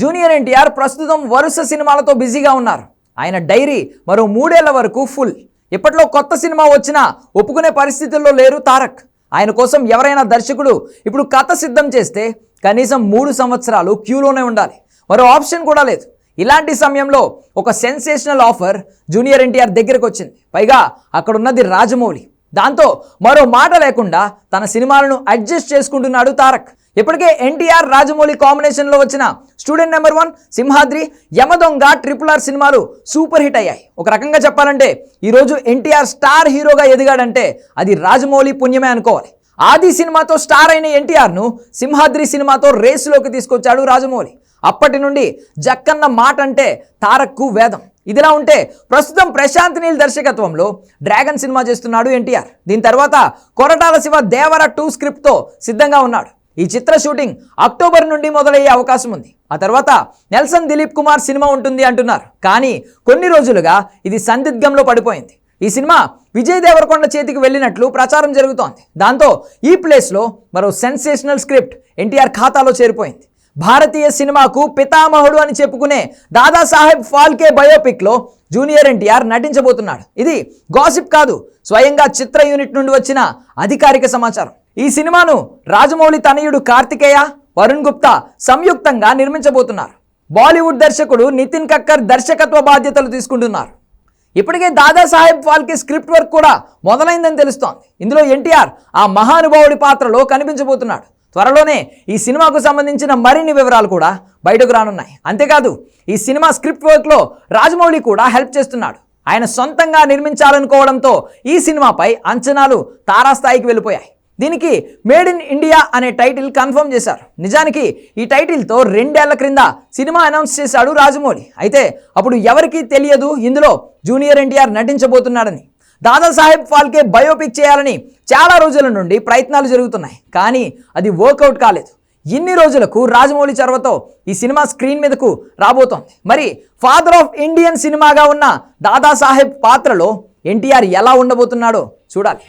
Junior NTR ప్రస్తుతం వరుస సినిమాలతో బిజీగా ఉన్నారు. ఆయన డైరీ మరో మూడేళ్ళ వరకు ఫుల్ ఇప్పట్లో కొత్త సినిమా వచ్చినా ఒప్పుకునే పరిస్థితుల్లో లేరు తారక్. ఆయన కోసం ఎవరైనా దర్శకుడు ఇప్పుడు కథ సిద్ధం చేస్తే కనీసం మూడు సంవత్సరాలు క్యూలోనే ఉండాలి. మరో ఆప్షన్ కూడా లేదు. ఇలాంటి సమయంలో ఒక సెన్సేషనల్ ఆఫర్ జూనియర్ ఎన్టీఆర్ దగ్గరకు వచ్చింది. పైగా అక్కడున్నది రాజమౌళి. దాంతో మరో మాట లేకుండా తన సినిమాలను అడ్జస్ట్ చేసుకుంటున్నాడు తారక్. ఇప్పటికే ఎన్టీఆర్ రాజమౌళి కాంబినేషన్లో వచ్చిన student number one Simhadri Yamadonga triple R సినిమాలు సూపర్ హిట్ అయ్యాయి. ఒక రకంగా చెప్పాలంటే ఈరోజు ఎన్టీఆర్ స్టార్ హీరోగా ఎదిగాడంటే అది రాజమౌళి పుణ్యమే అనుకోవాలి. ఆది సినిమాతో స్టార్ అయిన ఎన్టీఆర్ను సింహాద్రి సినిమాతో రేసులోకి తీసుకొచ్చాడు రాజమౌళి. అప్పటి నుండి జక్కన్న మాట అంటే తారక్కు వేదం. ఇదిలా ఉంటే ప్రస్తుతం ప్రశాంత్ నీల్ దర్శకత్వంలో డ్రాగన్ సినిమా చేస్తున్నాడు ఎన్టీఆర్. దీని తర్వాత కొరటాల శివ దేవర టూ స్క్రిప్ట్తో సిద్ధంగా ఉన్నాడు. ఈ చిత్ర షూటింగ్ అక్టోబర్ నుండి మొదలయ్యే అవకాశం ఉంది. ఆ తర్వాత నెల్సన్ దిలీప్ కుమార్ సినిమా ఉంటుంది అంటున్నారు. కానీ కొన్ని రోజులుగా ఇది సందిగ్ధంలో పడిపోయింది. ఈ సినిమా విజయ్ దేవరకొండ చేతికి వెళ్ళినట్లు ప్రచారం జరుగుతోంది. దాంతో ఈ ప్లేస్లో మరో సెన్సేషనల్ స్క్రిప్ట్ ఎన్టీఆర్ ఖాతాలో చేరిపోయింది. భారతీయ సినిమాకు పితామహుడు అని చెప్పుకునే దాదాసాహెబ్ ఫాల్కే బయోపిక్లో జూనియర్ ఎన్టీఆర్ నటించబోతున్నాడు. ఇది గాసిప్ కాదు స్వయంగా చిత్ర యూనిట్ నుండి వచ్చిన అధికారిక సమాచారం. ఈ సినిమాను రాజమౌళి తనయుడు కార్తికేయ వరుణ్ గుప్తా సంయుక్తంగా నిర్మించబోతున్నారు. బాలీవుడ్ దర్శకుడు నితిన్ కక్కర్ దర్శకత్వ బాధ్యతలు తీసుకుంటున్నారు. ఇప్పటికే దాదాసాహెబ్ ఫాల్కే స్క్రిప్ట్ వర్క్ కూడా మొదలైందని తెలుస్తోంది. ఇందులో ఎన్టీఆర్ ఆ మహానుభావుడి పాత్రలో కనిపించబోతున్నాడు. త్వరలోనే ఈ సినిమాకు సంబంధించిన మరిన్ని వివరాలు కూడా బయటకు రానున్నాయి. అంతేకాదు ఈ సినిమా స్క్రిప్ట్ వర్క్లో రాజమౌళి కూడా హెల్ప్ చేస్తున్నాడు. ఆయన సొంతంగా నిర్మించాలనుకోవడంతో ఈ సినిమాపై అంచనాలు తారాస్థాయికి వెళ్ళిపోయాయి. దీనికి మేడ్ ఇన్ ఇండియా అనే టైటిల్ కన్ఫర్మ్ చేశారు. నిజానికి ఈ టైటిల్తో రెండేళ్ళ క్రింద సినిమా అనౌన్స్ చేశాడు రాజమౌళి. అయితే అప్పుడు ఎవరికీ తెలియదు ఇందులో జూనియర్ ఎన్టీఆర్ నటించబోతున్నాడని. దాదాసాహెబ్ ఫాల్కే బయోపిక్ చేయాలని చాలా రోజుల నుండి ప్రయత్నాలు జరుగుతున్నాయి. కానీ అది వర్కౌట్ కాలేదు. ఇన్ని రోజులకు రాజమౌళి చొరవతో ఈ సినిమా స్క్రీన్ మీదకు రాబోతోంది. మరి ఫాదర్ ఆఫ్ ఇండియన్ సినిమాగా ఉన్న దాదాసాహెబ్ పాత్రలో ఎన్టీఆర్ ఎలా ఉండబోతున్నాడో చూడాలి.